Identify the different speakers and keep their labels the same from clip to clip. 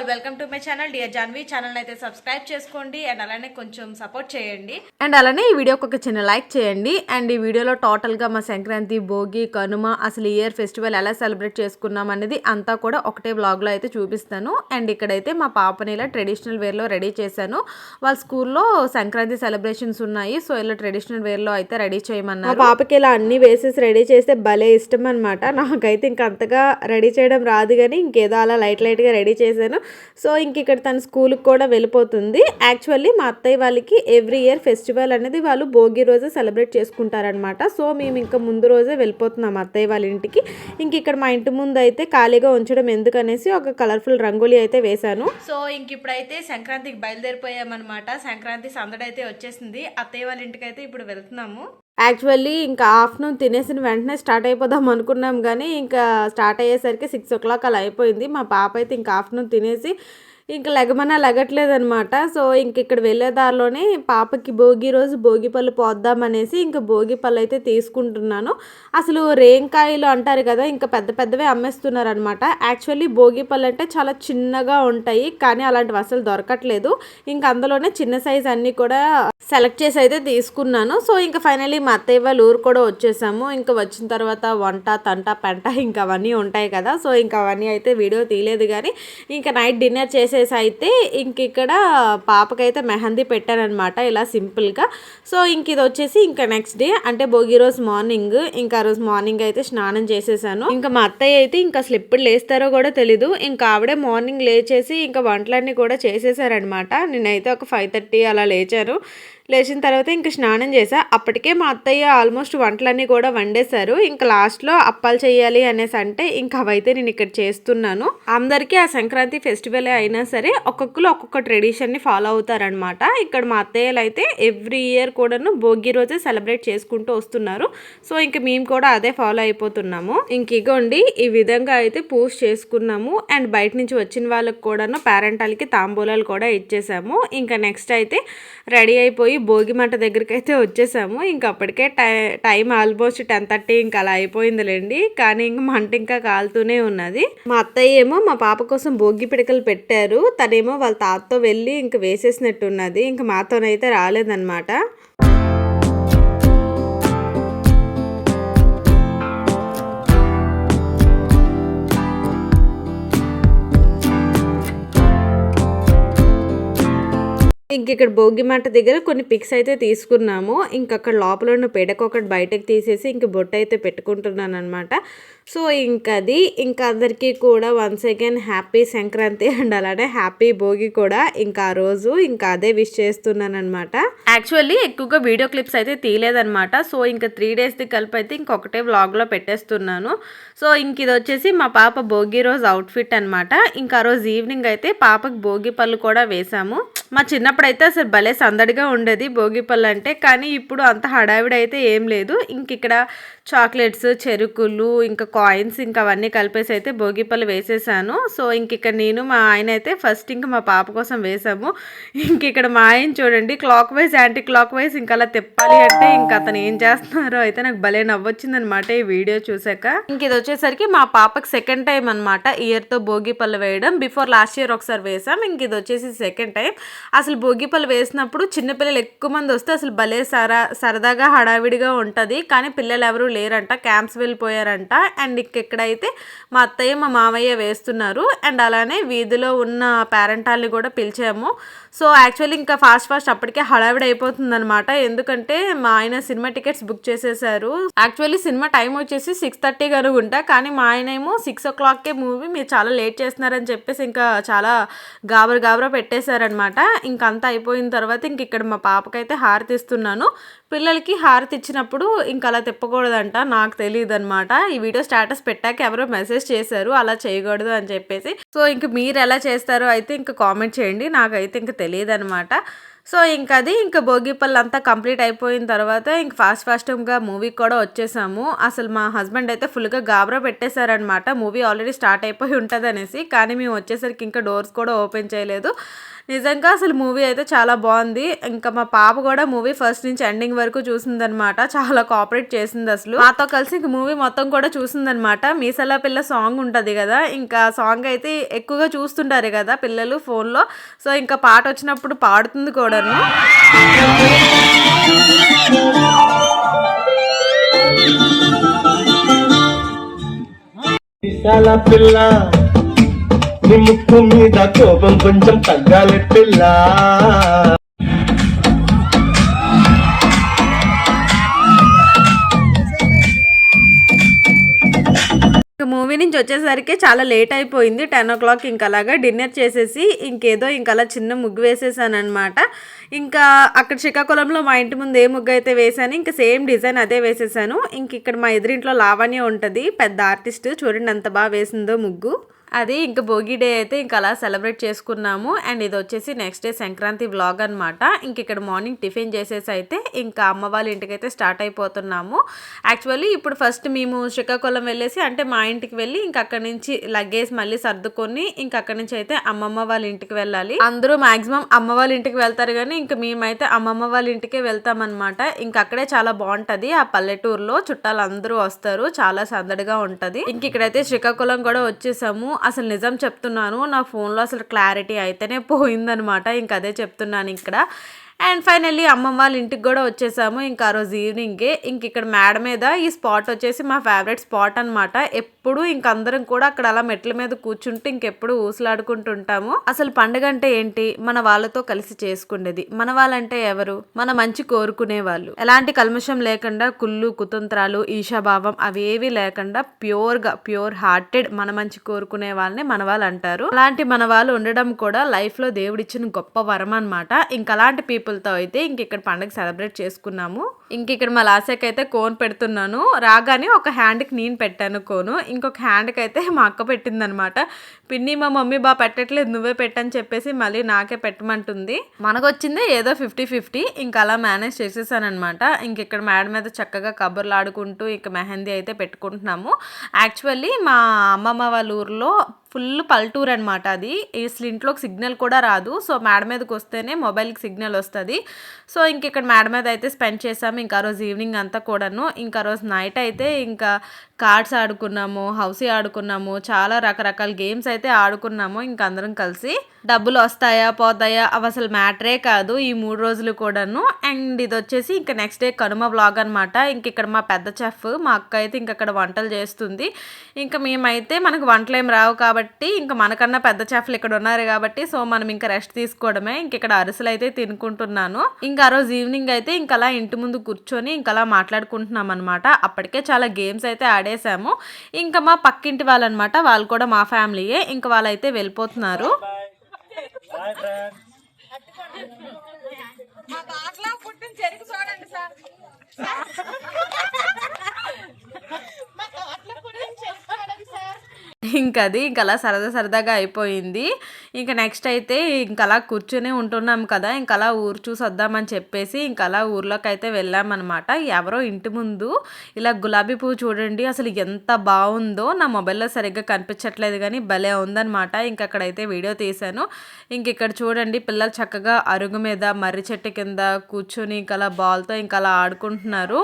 Speaker 1: All welcome to my channel. Dear Janvi channel అయితే subscribe చేసుకోండి and అలానే కొంచెం సపోర్ట్ చేయండి.
Speaker 2: అండ్ అలానే ఈ వీడియోకి ఒక చిన్న లైక్ చేయండి. అండ్ ఈ వీడియోలో టోటల్గా మా సంక్రాంతి భోగి కనుమ అసలు ఈ ఇయర్ ఫెస్టివల్ ఎలా సెలబ్రేట్ చేసుకున్నాం అనేది అంతా కూడా ఒకటే వ్లాగ్లో అయితే చూపిస్తాను. అండ్ ఇక్కడైతే మా పాపని ఇలా ట్రెడిషనల్ వేర్లో రెడీ చేశాను. వాళ్ళ స్కూల్లో సంక్రాంతి సెలబ్రేషన్స్ ఉన్నాయి. సో ఇలా ట్రెడిషనల్ వేర్లో అయితే రెడీ చేయమన్నారు. మా పాపకి ఇలా అన్ని వేసేసి రెడీ చేస్తే భలే ఇష్టం అనమాట నాకైతే ఇంక అంతగా రెడీ చేయడం రాదు కానీ ఇంకేదో అలా లైట్ లైట్గా రెడీ చేశాను. సో ఇంక ఇక్కడ తన స్కూల్కి కూడా వెళ్ళిపోతుంది. యాక్చువల్లీ మా అత్తయ్య వాళ్ళకి ఎవ్రీ ఇయర్ ఫెస్టివల్ అనేది వాళ్ళు భోగి రోజే సెలబ్రేట్ చేసుకుంటారనమాట సో మేము ఇంకా ముందు రోజే వెళ్ళిపోతున్నాం అత్తయ్య వాళ్ళ ఇంటికి. ఇంక ఇక్కడ మా ఇంటి ముందు అయితే ఖాళీగా ఉంచడం ఎందుకనేసి ఒక కలర్ఫుల్ రంగోలీ అయితే వేశాను.
Speaker 1: సో ఇంక ఇప్పుడైతే సంక్రాంతికి బయలుదేరిపోయామన్నమాట. సంక్రాంతి సందడి అయితే వచ్చేసింది. అత్తయ్య వాళ్ళ ఇంటికి అయితే ఇప్పుడు వెళ్తున్నాము.
Speaker 2: యాక్చువల్లీ ఇంకా ఆఫ్టర్నూన్ తినేసిన వెంటనే స్టార్ట్ అయిపోదాం అనుకున్నాం కానీ ఇంకా స్టార్ట్ అయ్యేసరికి సిక్స్ ఓ క్లాక్ అలా అయిపోయింది. మా పాప అయితే ఇంకా ఆఫ్టర్నూన్ తినేసి ఇంకా లెగమన్నా లెగట్లేదనమాట సో ఇంక ఇక్కడ వెళ్ళే దారిలోనే పాపకి భోగి రోజు భోగి పళ్ళు పోద్దామనేసి ఇంకా భోగి పళ్ళు అయితే తీసుకుంటున్నాను. అసలు రేంకాయలు అంటారు కదా ఇంకా పెద్ద పెద్దవే అమ్మేస్తున్నారు అనమాట యాక్చువల్లీ భోగి పళ్ళు అంటే చాలా చిన్నగా ఉంటాయి కానీ అలాంటివి అసలు దొరకట్లేదు. ఇంకా అందులోనే చిన్న సైజ్ అన్నీ కూడా సెలెక్ట్ చేసి అయితే తీసుకున్నాను. సో ఇంకా ఫైనలీ మా అత్తయ్య వాళ్ళ ఊరు కూడా వచ్చేసాము. ఇంకా వచ్చిన తర్వాత వంట తంట పెంట ఇంకా అవన్నీ ఉంటాయి కదా. సో ఇంకా అవన్నీ అయితే వీడియో తీయలేదు కానీ ఇంకా నైట్ డిన్నర్ చేసేసి అయితే ఇంక ఇక్కడ పాపకైతే మెహందీ పెట్టానమాట ఇలా సింపుల్గా. సో ఇంక ఇది వచ్చేసి ఇంకా నెక్స్ట్ డే అంటే భోగి రోజు మార్నింగ్. ఇంకా ఆ రోజు మార్నింగ్ అయితే స్నానం చేసేసాను. ఇంకా మా అత్తయ్య అయితే ఇంకా అసలు ఎప్పుడు లేస్తారో కూడా తెలీదు. ఇంకా ఆవిడే మార్నింగ్ లేచేసి ఇంకా వంటలన్నీ కూడా చేసేసారనమాట. నేనైతే ఒక ఫైవ్ థర్టీ అలా లేచాను లేచిన తర్వాత ఇంకా స్నానం చేసా అప్పటికే మా అత్తయ్య ఆల్మోస్ట్ వంటలన్నీ కూడా వండేశారు. ఇంకా లాస్ట్లో అప్పాలు చేయాలి అనేసి అంటే ఇంకా అవైతే నేను ఇక్కడ చేస్తున్నాను. అందరికీ ఆ సంక్రాంతి ఫెస్టివల్ అయినా సరే ఒక్కొక్కరు ఒక్కొక్క ట్రెడిషన్ని ఫాలో అవుతారనమాట ఇక్కడ మా అత్తయ్యలు అయితే ఎవ్రీ ఇయర్ కూడాను భోగి రోజే సెలబ్రేట్ చేసుకుంటూ వస్తున్నారు. సో ఇంక మేము కూడా అదే ఫాలో అయిపోతున్నాము. ఇంక ఇగోండి ఈ విధంగా అయితే పూజ చేసుకున్నాము. అండ్ బయట నుంచి వచ్చిన వాళ్ళకి కూడాను పేరెంటాలకి తాంబూలాలు కూడా ఇచ్చేసాము. ఇంకా నెక్స్ట్ అయితే రెడీ అయిపోయి భోగి మంట దగ్గరికి అయితే వచ్చేసాము. ఇంక అప్పటికే టై టైం ఆల్మోస్ట్ టెన్ థర్టీ ఇంకా అలా అయిపోయిందిలేండి. కానీ ఇంక మంట ఇంకా కాలుతూనే ఉన్నది. మా అత్తయ్య ఏమో మా పాప కోసం భోగి పిడకలు పెట్టారు. తనేమో వాళ్ళ తాతతో వెళ్ళి ఇంక వేసేసినట్టున్నది. ఇంక మాతోనైతే రాలేదన్నమాట. ఇంక ఇక్కడ భోగిమంట దగ్గర కొన్ని పిక్స్ అయితే తీసుకున్నాము. ఇంక అక్కడ లోపల ఉన్న పిడక ఒకటి బయటకు తీసేసి ఇంక బొట్టు అయితే పెట్టుకుంటున్నాను అనమాట సో ఇంకది అది ఇంకా అందరికీ కూడా once again happy Sankranti and అలానే హ్యాపీ భోగి కూడా ఇంకా ఆ రోజు ఇంకా అదే విష్ చేస్తున్నాను అనమాట యాక్చువల్లీ ఎక్కువగా వీడియో క్లిప్స్ అయితే తీయలేదన్నమాట. సో ఇంకా త్రీ డేస్ది కలిపి అయితే ఇంకొకటే వ్లాగ్లో పెట్టేస్తున్నాను. సో ఇంక ఇది వచ్చేసి మా పాప భోగి రోజు అవుట్ఫిట్ అనమాట ఇంకా ఆ రోజు ఈవినింగ్ అయితే పాపకి భోగి పళ్ళు కూడా వేసాము. మా చిన్నప్పుడైతే అసలు భలే సందడిగా ఉండేది భోగి పళ్ళు అంటే కానీ ఇప్పుడు అంత హడావిడి అయితే ఏం లేదు. ఇంక ఇక్కడ చాక్లెట్స్ చెరుకులు ఇంకా కాయిన్స్ ఇంకా అవన్నీ కలిపేసి అయితే భోగిపళ్ళు వేసేసాను. సో ఇంక ఇక్కడ నేను మా ఆయన అయితే ఫస్ట్ ఇంకా మా పాప కోసం వేసాము. ఇంక ఇక్కడ మా ఆయన చూడండి clockwise anti clock wise ఇంకా అలా తిప్పాలి అంటే ఇంకా అతను ఏం చేస్తున్నారో అయితే నాకు భలే నవ్వొచ్చింది అనమాట ఈ వీడియో చూసాక. ఇంక ఇది వచ్చేసరికి మా పాపకి సెకండ్ టైం అనమాట ఇయర్తో భోగిపళ్ళు వేయడం. బిఫోర్ లాస్ట్ ఇయర్ ఒకసారి వేసాం. ఇంక ఇది వచ్చేసి సెకండ్ టైం అసలు భోగిపళ్ళు వేసినప్పుడు చిన్నపిల్లలు ఎక్కువ మంది వస్తే అసలు భలే సరా సరదాగా హడావిడిగా ఉంటుంది. కానీ పిల్లలు ఎవరు లేరంట క్యాంప్స్ వెళ్ళిపోయారంట. అండ్ ఇక్కడైతే మా అత్తయ్య మా మామయ్య వేస్తున్నారు. అండ్ అలానే వీధిలో ఉన్న పేరెంటాల్ని కూడా పిలిచాము. సో యాక్చువల్లీ ఇంకా ఫాస్ట్ ఫాస్ట్ అప్పటికే హడావిడి అయిపోతుంది అనమాట ఎందుకంటే మా ఆయన సినిమా టికెట్స్ బుక్ చేసేసారు. యాక్చువల్లీ సినిమా టైం వచ్చేసి సిక్స్ థర్టీ కనుకుంటా కానీ మా ఆయన ఏమో సిక్స్ ఓ క్లాక్కే మూవీ మీరు చాలా లేట్ చేస్తున్నారని చెప్పేసి ఇంకా చాలా గాబర పెట్టేశారనమాట ఇంక అంతా అయిపోయిన తర్వాత ఇంక ఇక్కడ మా పాపకైతే హారతి ఇస్తున్నాను. పిల్లలకి హారతి ఇచ్చినప్పుడు ఇంక అలా తిప్పకూడదంట నాకు తెలియదు అనమాట ఈ వీడియో స్టేటస్ పెట్టాక ఎవరో మెసేజ్ చేశారు అలా చేయకూడదు అని చెప్పేసి. సో ఇంక మీరు ఎలా చేస్తారో అయితే ఇంకా కామెంట్ చేయండి. నాకైతే ఇంకా తెలియదు అనమాట సో ఇంక అది ఇంకా భోగిపల్లి అంతా కంప్లీట్ అయిపోయిన తర్వాత ఇంక ఫాస్ట్ ఫాస్ట్గా మూవీకి కూడా వచ్చేసాము. అసలు మా హస్బెండ్ అయితే ఫుల్గా గాబరా పెట్టేశారనమాట మూవీ ఆల్రెడీ స్టార్ట్ అయిపోయి ఉంటుంది అనేసి కానీ మేము వచ్చేసరికి ఇంకా డోర్స్ కూడా ఓపెన్ చేయలేదు. నిజంగా అసలు మూవీ అయితే చాలా బాగుంది. ఇంకా మా పాప కూడా మూవీ ఫస్ట్ నుంచి ఎండింగ్ వరకు చూసిందనమాట చాలా కోఆపరేట్ చేసింది అసలు. మాతో కలిసి ఇంక మూవీ మొత్తం కూడా చూసిందనమాట మీసలా పిల్ల సాంగ్ ఉంటది కదా ఇంకా సాంగ్ అయితే ఎక్కువగా చూస్తుంటారు కదా పిల్లలు ఫోన్లో సో ఇంకా పాట వచ్చినప్పుడు పాడుతుంది కూడాను.
Speaker 3: పిల్ల నీ ముక్కు మీద కోపం కొంచెం తగ్గాలి పిల్ల.
Speaker 2: ఇంకా మూవీ నుంచి వచ్చేసరికి చాలా లేట్ అయిపోయింది టెన్ ఓ క్లాక్ ఇంకా అలాగా డిన్నర్ చేసేసి ఇంకేదో ఇంకా అలా చిన్న ముగ్గు వేసేసాను అనమాట ఇంకా అక్కడ శ్రీకాకుళంలో మా ఇంటి ముందు ఏ ముగ్గు అయితే వేసాను ఇంకా సేమ్ డిజైన్ అదే వేసేసాను. ఇంక ఇక్కడ మా ఎదురింట్లో లావణ్య ఉంటుంది పెద్ద ఆర్టిస్ట్ చూడండి అంత బాగా వేసిందో ముగ్గు. అది ఇంకా భోగి డే అయితే ఇంకా అలా సెలబ్రేట్ చేసుకున్నాము. అండ్ ఇది వచ్చేసి నెక్స్ట్ డే సంక్రాంతి బ్లాగ్ అనమాట ఇంక ఇక్కడ మార్నింగ్ టిఫిన్ చేసేసి అయితే ఇంకా అమ్మ వాళ్ళ ఇంటికైతే స్టార్ట్ అయిపోతున్నాము. యాక్చువల్లీ ఇప్పుడు ఫస్ట్ మేము శ్రీకాకుళం వెళ్ళేసి అంటే మా ఇంటికి వెళ్ళి ఇంక అక్కడ నుంచి లగేజ్ మళ్ళీ సర్దుకొని ఇంక అక్కడ నుంచి అయితే అమ్మమ్మ వాళ్ళ ఇంటికి వెళ్ళాలి. అందరూ మాక్సిమం అమ్మ వాళ్ళ ఇంటికి వెళ్తారు కానీ ఇంకా మేమైతే అమ్మమ్మ వాళ్ళ ఇంటికే వెళ్తామన్నమాట ఇంక అక్కడే చాలా బాగుంటది. ఆ పల్లెటూరులో చుట్టాలు అందరూ వస్తారు. చాలా సందడిగా ఉంటది. ఇంక ఇక్కడైతే శ్రీకాకుళం కూడా వచ్చేసాము. అసలు నిజం చెప్తున్నాను నా ఫోన్లో అసలు క్లారిటీ అయితేనే పోయిందనమాట. ఇంక అదే చెప్తున్నాను ఇక్కడ. అండ్ ఫైనల్లీ అమ్మమ్మ వాళ్ళ ఇంటికి కూడా వచ్చేసాము. ఇంకా ఆ రోజు ఈవినింగే ఇంక ఇక్కడ మేడ మీద ఈ స్పాట్ వచ్చేసి మా ఫేవరెట్ స్పాట్ అనమాట ఎప్పుడు ఇంక అందరం కూడా అక్కడ అలా మెట్ల మీద కూర్చుంటే ఇంకెప్పుడు ఊసలాడుకుంటుంటాము. అసలు పండుగ అంటే ఏంటి? మన వాళ్ళతో కలిసి చేసుకునేది. మన వాళ్ళంటే ఎవరు? మన మంచి కోరుకునే వాళ్ళు ఎలాంటి కల్మషం లేకుండా కుళ్ళు కుతంత్రాలు ఈశాభావం అవేవి లేకుండా ప్యూర్గా ప్యూర్ హార్టెడ్ మన మంచి కోరుకునే వాళ్ళని మన వాళ్ళు అంటారు. అలాంటి మన వాళ్ళు ఉండడం కూడా లైఫ్లో దేవుడిచ్చిన గొప్ప వరం అనమాట ఇంకా అలాంటి పీపుల్ పీపుల్తో అయితే ఇంక ఇక్కడ పండుగ సెలబ్రేట్ చేసుకున్నాము. ఇంక ఇక్కడ మా లాసకి అయితే కోన్ పెడుతున్నాను. రాగానే ఒక హ్యాండ్కి నేను పెట్టాను కోను. ఇంకొక హ్యాండ్కి అయితే మా అక్క పెట్టింది అనమాట పిన్ని మా మమ్మీ బాగా పెట్టట్లేదు నువ్వే పెట్టని చెప్పేసి మళ్ళీ నాకే పెట్టమంటుంది. మనకు వచ్చిందే ఏదో ఫిఫ్టీ ఫిఫ్టీ. ఇంకా అలా మేనేజ్ చేసేసానమాట ఇంక ఇక్కడ మేడ మీద చక్కగా కబుర్లు ఆడుకుంటూ ఇక మెహందీ అయితే పెట్టుకుంటున్నాము. యాక్చువల్లీ మా అమ్మమ్మ వాళ్ళ ఊర్లో ఫుల్ పల్టూర్ అనమాట అది. అసలు ఇంట్లోకి సిగ్నల్ కూడా రాదు. సో మేడ మీదకి వస్తేనే మొబైల్కి సిగ్నల్ వస్తుంది. సో ఇంక ఇక్కడ మేడ మీద అయితే స్పెండ్ చేసాము ఇంకా రోజు ఈవినింగ్ అంతా కూడాను. ఇంకా ఆ రోజు నైట్ అయితే ఇంకా కార్డ్స్ ఆడుకున్నాము హౌసీ ఆడుకున్నాము చాలా రకరకాల గేమ్స్ అయితే ఆడుకున్నాము. ఇంకా అందరం కలిసి డబ్బులు వస్తాయా పోతాయా అవి అసలు మ్యాటరే కాదు. ఈ మూడు రోజులు కూడాను. అండ్ ఇది వచ్చేసి ఇంకా నెక్స్ట్ డే కనుమ బ్లాగ్ అనమాట ఇంక ఇక్కడ మా పెద్ద చెఫ్ మా అక్క అయితే ఇంక అక్కడ వంటలు చేస్తుంది. ఇంకా మేమైతే మనకు వంటలు ఏం రావు కాబట్టి ఇంకా మనకన్నా పెద్ద చెఫ్లు ఇక్కడ ఉన్నారు కాబట్టి సో మనం ఇంకా రెస్ట్ తీసుకోవడమే. ఇంక ఇక్కడ అరిసెలు అయితే తినుకుంటున్నాను. ఇంకా ఆ రోజు ఈవినింగ్ అయితే ఇంకా అలా ఇంటి ముందు కూర్చొని ఇంకా అలా మాట్లాడుకుంటున్నాం అనమాట అప్పటికే చాలా గేమ్స్ అయితే పడేసాము. ఇంకా మా పక్కింటి వాళ్ళనమాట వాళ్ళు కూడా మా ఫ్యామిలీయే. ఇంకా వాళ్ళైతే వెళ్ళిపోతున్నారు.
Speaker 3: చెరుకు చూడండి సార్.
Speaker 2: ఇంకా అది ఇంకా అలా సరదా సరదాగా అయిపోయింది. ఇంకా నెక్స్ట్ అయితే ఇంకా అలా కూర్చొని ఉంటున్నాం కదా ఇంకా అలా ఊరు చూసి వద్దామని చెప్పేసి ఇంకా అలా ఊర్లోకి అయితే వెళ్ళామన్నమాట. ఎవరో ఇంటి ముందు ఇలా గులాబీ పువ్వు చూడండి అసలు ఎంత బాగుందో నా మొబైల్లో సరిగ్గా కనిపించట్లేదు కానీ భలే ఉందన్నమాట. ఇంక అక్కడైతే వీడియో తీశాను. ఇంక ఇక్కడ చూడండి పిల్లలు చక్కగా అరుగు మీద మర్రి చెట్టు కింద కూర్చొని ఇంకా అలా బాల్తో ఇంకా అలా ఆడుకుంటున్నారు.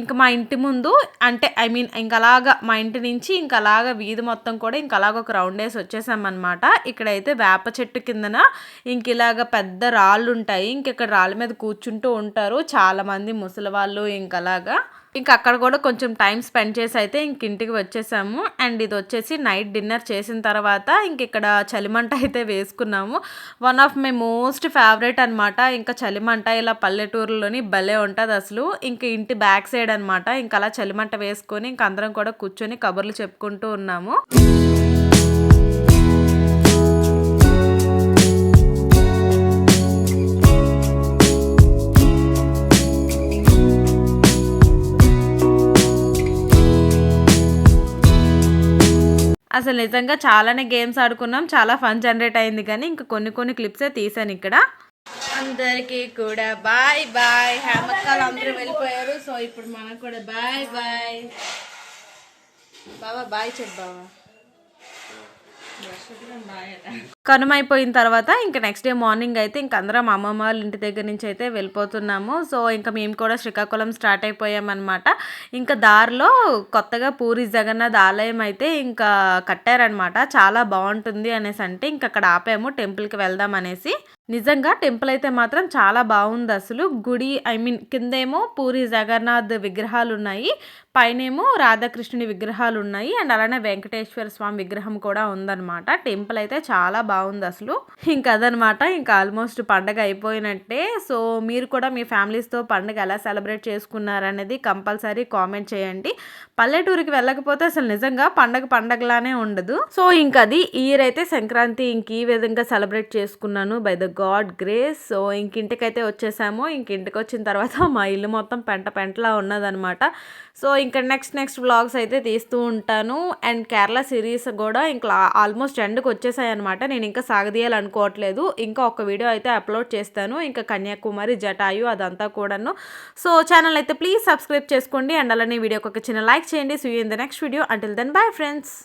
Speaker 2: ఇంకా మా ఇంటి ముందు అంటే ఐ మీన్ ఇంకా అలాగా మా ఇంటి నుంచి ఇంకా అలాగా వీధి మొత్తం కూడా ఇంకా అలాగ ఒక రౌండ్ వేసి వచ్చేసామన్నమాట. ఇక్కడైతే వేప చెట్టు కిందన ఇంక ఇలాగ పెద్ద రాళ్ళు ఉంటాయి. ఇంక ఇక్కడ రాళ్ళ మీద కూర్చుంటూ ఉంటారు. చాలా మంది ముసలి వాళ్ళు ఇంకలాగా ఇంకా అక్కడ కూడా కొంచెం టైం స్పెండ్ చేసి అయితే ఇంక ఇంటికి వచ్చేసాము. అండ్ ఇది వచ్చేసి నైట్ డిన్నర్ చేసిన తర్వాత ఇంక ఇక్కడ చలిమంట అయితే వేసుకున్నాము. One of my most favourite అనమాట ఇంకా చలిమంట ఇలా పల్లెటూరులోని భలే ఉంటుంది అసలు. ఇంక ఇంటి బ్యాక్ సైడ్ అనమాట ఇంకా అలా చలిమంట వేసుకొని ఇంక అందరం కూడా కూర్చొని కబుర్లు చెప్పుకుంటూ ఉన్నాము. అసలు నిజంగా చాలానే గేమ్స్ ఆడుకున్నాం చాలా ఫన్ జనరేట్ అయింది కానీ ఇంకా కొన్ని కొన్ని క్లిప్సే తీసాను ఇక్కడ. అందరికీ కూడా బాయ్ బాయ్. హేమకాలు అందరూ వెళ్ళిపోయారు సో ఇప్పుడు మనకు కూడా బాయ్ బాయ్. బాబా బాయ్ చెప్పు బాబా కనుమైపోయిన తర్వాత ఇంకా నెక్స్ట్ డే మార్నింగ్ అయితే ఇంక అందరం అమ్మమ్మ వాళ్ళ ఇంటి దగ్గర నుంచి అయితే వెళ్ళిపోతున్నాము. సో ఇంకా మేము కూడా శ్రీకాకుళం స్టార్ట్ అయిపోయామన్నమాట. ఇంకా దారిలో కొత్తగా పూరి జగన్నాథ్ ఆలయం అయితే ఇంకా కట్టారనమాట చాలా బాగుంటుంది అనేసి అంటే ఇంకా అక్కడ ఆపాము టెంపుల్కి వెళ్దాం అనేసి. నిజంగా టెంపుల్ అయితే మాత్రం చాలా బాగుంది అసలు. గుడి ఐ మీన్ కిందేమో పూరి జగన్నాథ్ విగ్రహాలు ఉన్నాయి పైనేమో రాధాకృష్ణుని విగ్రహాలు ఉన్నాయి అండ్ అలానే వెంకటేశ్వర స్వామి విగ్రహం కూడా ఉందన్నమాట. టెంపుల్ అయితే చాలా బాగుంది అసలు. ఇంకదనమాట ఇంకా ఆల్మోస్ట్ పండగ అయిపోయినట్టే. సో మీరు కూడా మీ ఫ్యామిలీస్తో పండగ ఎలా సెలబ్రేట్ చేసుకున్నారనేది కంపల్సరీ కామెంట్ చేయండి. పల్లెటూరుకి వెళ్ళకపోతే అసలు నిజంగా పండగ పండగలానే ఉండదు. సో ఇంకది అది ఇయర్ అయితే సంక్రాంతి ఇంక ఈ విధంగా సెలబ్రేట్ చేసుకున్నాను. By the god grace. So ఇంక ఇంటికైతే వచ్చేసాము. ఇంక ఇంటికి వచ్చిన తర్వాత మా ఇల్లు మొత్తం పెంట పెంటలా ఉన్నదనమాట. సో ఇంకా నెక్స్ట్ నెక్స్ట్ వ్లాగ్స్ అయితే తీస్తూ ఉంటాను. అండ్ కేరళ సిరీస్ కూడా ఇంకా ఆల్మోస్ట్ ఎండ్కి వచ్చేసాయి అనమాట నేను ఇంకా సాగదీయాలనుకోవట్లేదు ఇంకా ఒక వీడియో అయితే అప్లోడ్ చేస్తాను. ఇంకా కన్యాకుమారి జటాయు అదంతా కూడాను. సో ఛానల్ అయితే ప్లీజ్ సబ్స్క్రైబ్ చేసుకోండి. అండ్ అలానే వీడియోకి ఒక చిన్న లైక్ చేయండి. See in the next video until then bye friends